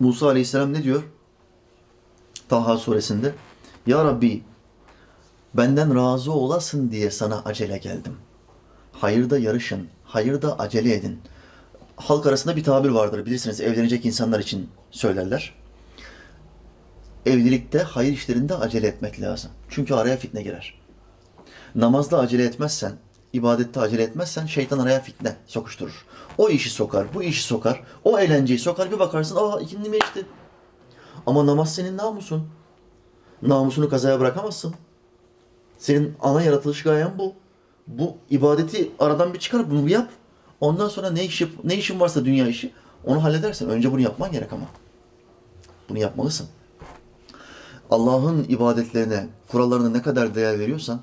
Musa Aleyhisselam ne diyor? Taha suresinde. Ya Rabbi benden razı olasın diye sana acele geldim. Hayırda yarışın, hayırda acele edin. Halk arasında bir tabir vardır bilirsiniz evlenecek insanlar için söylerler. Evlilikte, hayır işlerinde acele etmek lazım. Çünkü araya fitne girer. Namazda acele etmezsen, ibadette acele etmezsen şeytan araya fitne sokuşturur. O işi sokar, bu işi sokar, o eğlenceyi sokar bir bakarsın aa ikindi geçti. Ama namaz senin namusun. Namusunu kazaya bırakamazsın. Senin ana yaratılış gayen bu. Bu ibadeti aradan bir çıkar, bunu bir yap. Ondan sonra ne iş yap- ne işin varsa dünya işi onu halledersin. Önce bunu yapman gerek ama. Bunu yapmalısın. Allah'ın ibadetlerine, kurallarına ne kadar değer veriyorsan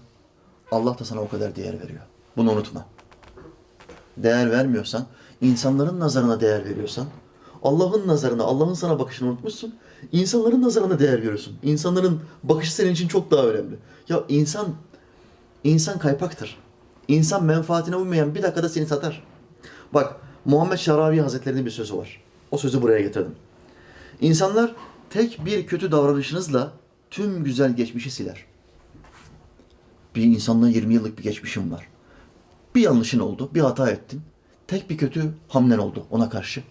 Allah da sana o kadar değer veriyor. Bunu unutma. Değer vermiyorsan, insanların nazarına değer veriyorsan, Allah'ın nazarına, Allah'ın sana bakışını unutmuşsun. İnsanların nazarına değer veriyorsun. İnsanların bakışı senin için çok daha önemli. Ya insan insan kaypaktır. İnsan menfaatine uymayan bir dakikada seni satar. Bak Muhammed Şaravi Hazretleri'nin bir sözü var. O sözü buraya getirdim. İnsanlar tek bir kötü davranışınızla tüm güzel geçmişi siler. Bir insanla 20 yıllık bir geçmişim var. Bir yanlışın oldu, bir hata ettin. Tek bir kötü hamlen oldu ona karşı.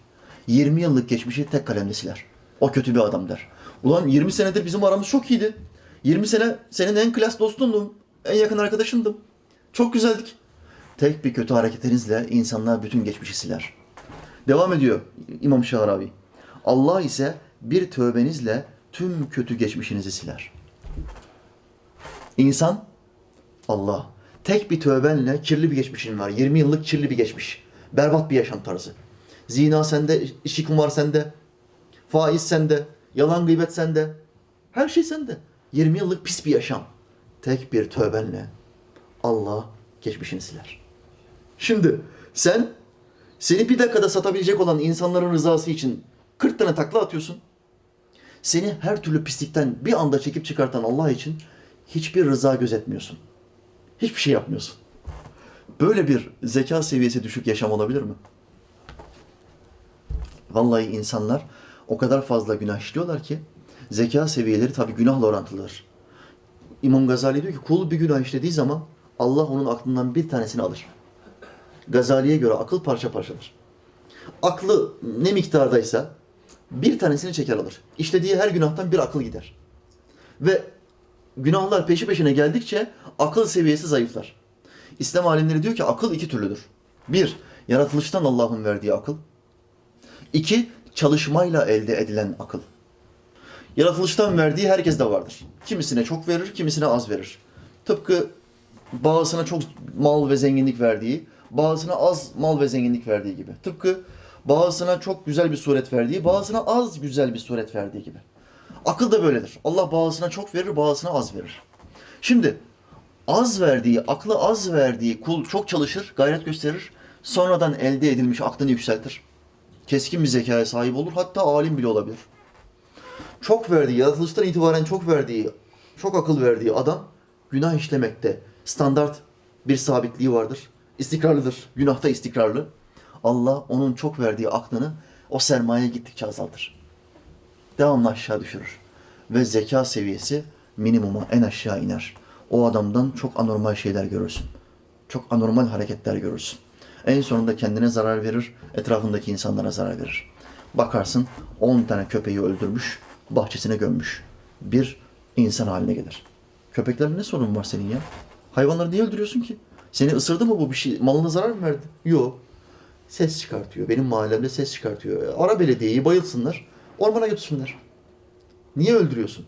20 yıllık geçmişi tek kalemle siler. O kötü bir adam der. Ulan 20 senedir bizim aramız çok iyiydi. 20 sene senin en klas dostundum. En yakın arkadaşındım. Çok güzeldik. Tek bir kötü hareketinizle insanlar bütün geçmişi siler. Devam ediyor İmam Şahravi. Allah ise bir tövbenizle tüm kötü geçmişinizi siler. İnsan Allah. Tek bir tövbenle kirli bir geçmişin var. 20 yıllık kirli bir geçmiş. Berbat bir yaşam tarzı. Zina sende, içki kumar sende, faiz sende, yalan gıybet sende. Her şey sende. 20 yıllık pis bir yaşam. Tek bir tövbenle Allah geçmişini siler. Şimdi sen seni bir dakikada satabilecek olan insanların rızası için 40 tane takla atıyorsun. Seni her türlü pislikten bir anda çekip çıkartan Allah için hiçbir rıza gözetmiyorsun. Hiçbir şey yapmıyorsun. Böyle bir zeka seviyesi düşük yaşam olabilir mi? Vallahi insanlar o kadar fazla günah işliyorlar ki zeka seviyeleri tabii günahla orantılıdır. İmam Gazali diyor ki kul bir günah işlediği zaman Allah onun aklından bir tanesini alır. Gazali'ye göre akıl parça parçadır. Aklı ne miktardaysa bir tanesini çeker alır. İşlediği her günahtan bir akıl gider. Ve günahlar peşi peşine geldikçe akıl seviyesi zayıflar. İslam alimleri diyor ki akıl iki türlüdür. Bir, yaratılıştan Allah'ın verdiği akıl. İki, çalışmayla elde edilen akıl. Yaratılıştan verdiği herkes de vardır. Kimisine çok verir, kimisine az verir. Tıpkı bazısına çok mal ve zenginlik verdiği, bazısına az mal ve zenginlik verdiği gibi. Tıpkı bazısına çok güzel bir suret verdiği, bazısına az güzel bir suret verdiği gibi. Akıl da böyledir. Allah bazısına çok verir, bazısına az verir. Şimdi az verdiği, aklı az verdiği kul çok çalışır, gayret gösterir. Sonradan elde edilmiş aklını yükseltir. Keskin bir zekaya sahip olur, hatta alim bile olabilir. Çok verdiği, yaratılıştan itibaren çok verdiği, çok akıl verdiği adam günah işlemekte standart bir sabitliği vardır. İstikrarlıdır. Günahta istikrarlı. Allah onun çok verdiği aklını o sermaye gittikçe azaltır. Devamlı aşağı düşürür. Ve zeka seviyesi minimuma en aşağı iner. O adamdan çok anormal şeyler görürsün. Çok anormal hareketler görürsün. En sonunda kendine zarar verir, etrafındaki insanlara zarar verir. Bakarsın 10 tane köpeği öldürmüş, bahçesine gömmüş. Bir insan haline gelir. Köpeklerle ne sorun var senin ya? Hayvanları niye öldürüyorsun ki? Seni ısırdı mı bu bir şey? Malına zarar mı verdi? Yok. Ses çıkartıyor. Benim mahallemde ses çıkartıyor. Ara belediyeyi bayılsınlar. Ormana götürsünler. Niye öldürüyorsun?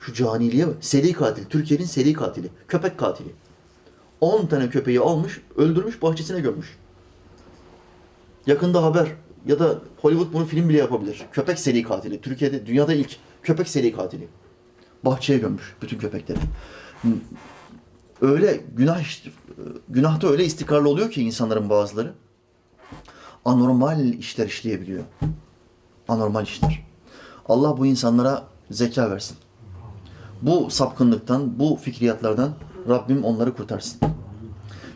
Şu caniliğe bak. Seri katil. Türkiye'nin seri katili. Köpek katili. 10 tane köpeği almış, öldürmüş, bahçesine gömmüş. Yakında haber ya da Hollywood bunu film bile yapabilir. Köpek seri katili. Türkiye'de, dünyada ilk köpek seri katili. Bahçeye gömmüş bütün köpekleri. Öyle günah günahta öyle istikrarlı oluyor ki insanların bazıları. Anormal işler işleyebiliyor. Anormal işler. Allah bu insanlara zeka versin. Bu sapkınlıktan, bu fikriyatlardan Rabbim onları kurtarsın.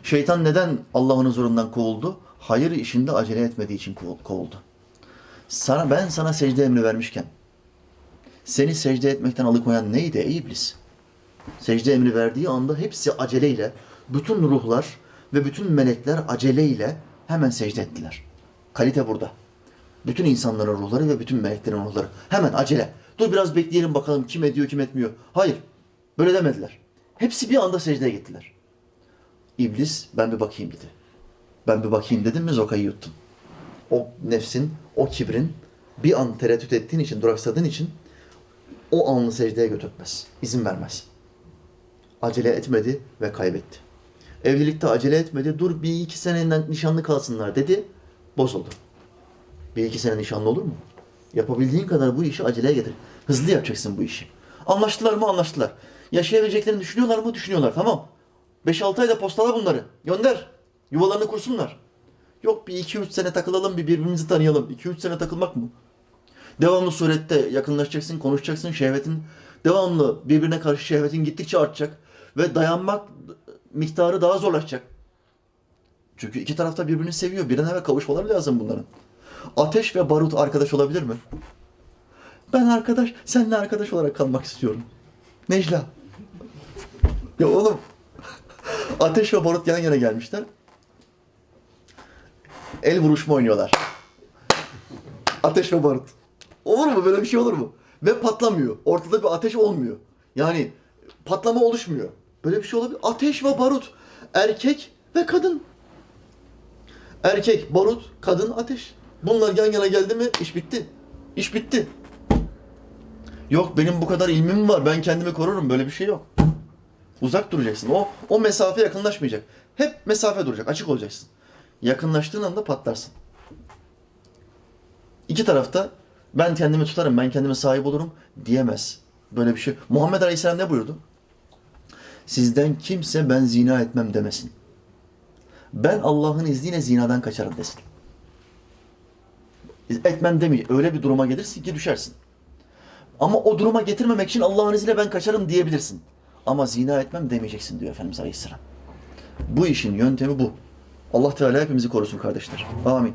Şeytan neden Allah'ın huzurundan kovuldu? Hayır işinde acele etmediği için kov- kovuldu. Sana ben sana secde emri vermişken seni secde etmekten alıkoyan neydi ey iblis? Secde emri verdiği anda hepsi aceleyle, bütün ruhlar ve bütün melekler aceleyle hemen secde ettiler. Kalite burada. Bütün insanların ruhları ve bütün meleklerin ruhları. Hemen acele. Dur biraz bekleyelim bakalım kim ediyor kim etmiyor. Hayır. Böyle demediler. Hepsi bir anda secdeye gittiler. İblis ben bir bakayım dedi. Ben bir bakayım dedim mi zokayı yuttun. O nefsin, o kibrin bir an tereddüt ettiğin için, duraksadığın için o anlı secdeye götürtmez. İzin vermez. Acele etmedi ve kaybetti. Evlilikte acele etmedi. Dur bir iki seneden nişanlı kalsınlar dedi. Bozuldu. Bir iki sene nişanlı olur mu? Yapabildiğin kadar bu işi aceleye getir. Hızlı yapacaksın bu işi. Anlaştılar mı? Anlaştılar. Yaşayabileceklerini düşünüyorlar mı? Düşünüyorlar. Tamam. 5-6 ayda postala bunları. Gönder. Yuvalarını kursunlar. Yok bir 2-3 sene takılalım, bir birbirimizi tanıyalım. 2-3 sene takılmak mı? Devamlı surette yakınlaşacaksın, konuşacaksın, şehvetin devamlı birbirine karşı şehvetin gittikçe artacak ve dayanmak miktarı daha zorlaşacak. Çünkü iki tarafta birbirini seviyor. Bir an evvel kavuşmaları lazım bunların. Ateş ve barut arkadaş olabilir mi? Ben arkadaş, seninle arkadaş olarak kalmak istiyorum. Necla. Ya oğlum. Ateş ve barut yan yana gelmişler. El vuruşma oynuyorlar. Ateş ve barut. Olur mu? Böyle bir şey olur mu? Ve patlamıyor. Ortada bir ateş olmuyor. Yani patlama oluşmuyor. Böyle bir şey olabilir. Ateş ve barut. Erkek ve kadın. Erkek, barut, kadın, ateş. Bunlar yan yana geldi mi iş bitti. İş bitti. Yok benim bu kadar ilmim var ben kendimi korurum böyle bir şey yok. Uzak duracaksın. O o mesafe yakınlaşmayacak. Hep mesafe duracak. Açık olacaksın. Yakınlaştığın anda patlarsın. İki tarafta ben kendimi tutarım, ben kendime sahip olurum diyemez. Böyle bir şey. Muhammed Aleyhisselam ne buyurdu? Sizden kimse ben zina etmem demesin. Ben Allah'ın izniyle zinadan kaçarım desin. Etmem demeyecek. Öyle bir duruma gelirsin ki düşersin. Ama o duruma getirmemek için Allah'ın izniyle ben kaçarım diyebilirsin. Ama zina etmem demeyeceksin diyor Efendimiz Aleyhisselam. Bu işin yöntemi bu. Allah Teala hepimizi korusun kardeşler. Amin.